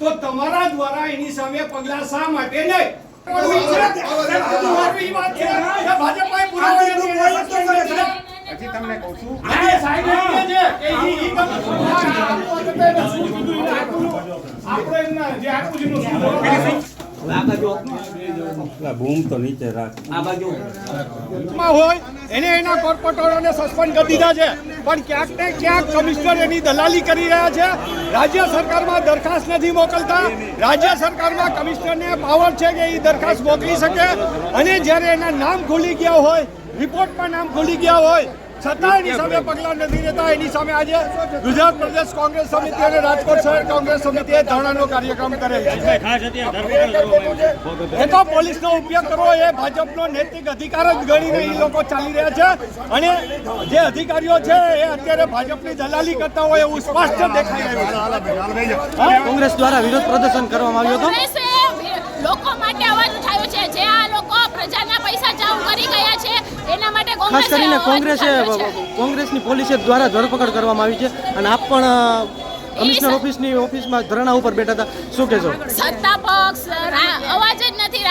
તો તમારા દ્વારા એની સામે પગલા શા માટે નહીં? ભાજપ તમને કહું છું બૂમ તો નીચે રાખ. માં હોય એને એના કોર્પોરેટરોને સસ્પેન્ડ કરી દીધા છે. પણ ક્યાંક ને ક્યાંક કમિશનર એની દલાલી કરી રહ્યા છે. રાજ્ય સરકારમાં દરખાસ્ત નથી મોકલતા. રાજ્ય સરકારમાં કમિશનરને પાવર છે કે એ દરખાસ્ત મોકલી શકે. અને જ્યારે એના નામ ખુલી ગયા હોય રિપોર્ટમાં નામ ખુલી ગયા હોય છતાં એની સામે પગલાં નથી લેતા. એની સામે આજે ગુજરાત પ્રદેશ કોંગ્રેસ સમિતિ અને રાજકોટ શહેર કોંગ્રેસ સમિતિએ ધરણાનો કાર્યક્રમ કરેલ છે. એ તો પોલીસનો ઉપયોગ કરવો એ ભાજપનો નૈતિક અધિકાર જ ગણીને એ લોકો ચાલી રહ્યા છે. અને જે અધિકારીઓ છે એ અત્યારે ભાજપની દલાલી કરતા હોય એવું સ્પષ્ટ દેખાઈ રહ્યું છે. કોંગ્રેસ દ્વારા વિરોધ પ્રદર્શન કરવામાં આવ્યું હતું કોંગ્રેસે લોકો માટે અવાજ ઉઠાવ્યો છે જે આ લોકો પ્રજાના પૈસા ચાઉ કરી ગયા છે એના માટે ખાસ કરીને કોંગ્રેસે કોંગ્રેસની પોલીસે દ્વારા ધરપકડ કરવામાં આવી છે અને આપ પણ કમિશનર ઓફિસની ઓફિસમાં ધરણા ઉપર બેઠા હતા. શું કહેશો? સત્તા પક્ષ અવાજ જ નથી